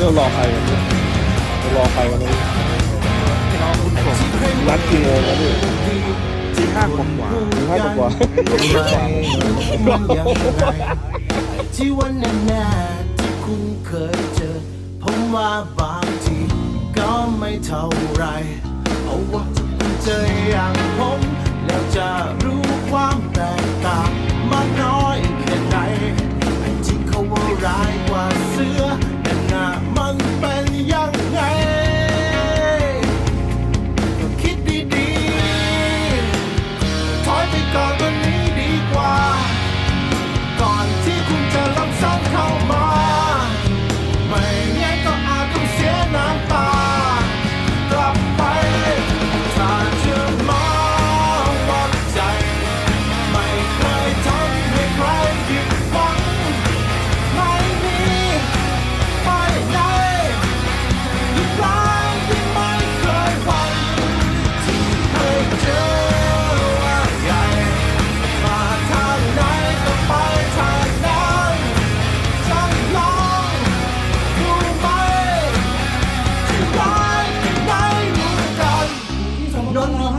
เรารอใครกันเนี่ยเรารอใครกันเนี่ยนัดกี่โมงแล้วพี่ที่ห้ากว่าถึงห้ากว่ามันยังไงที่วันนั้นที่คุณเคยเจอผมว่าบางทีก็ไม่เท่าไรเอาว่าจะเจออย่างผม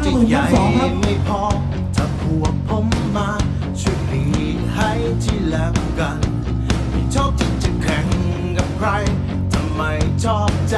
นนจิงใหญ่ไม่พอถ้าพวกผมมาช่วยหลีกให้ที่แลบกัน ไม่ชอบที่จะแข่งกับใครทำไมชอบใจ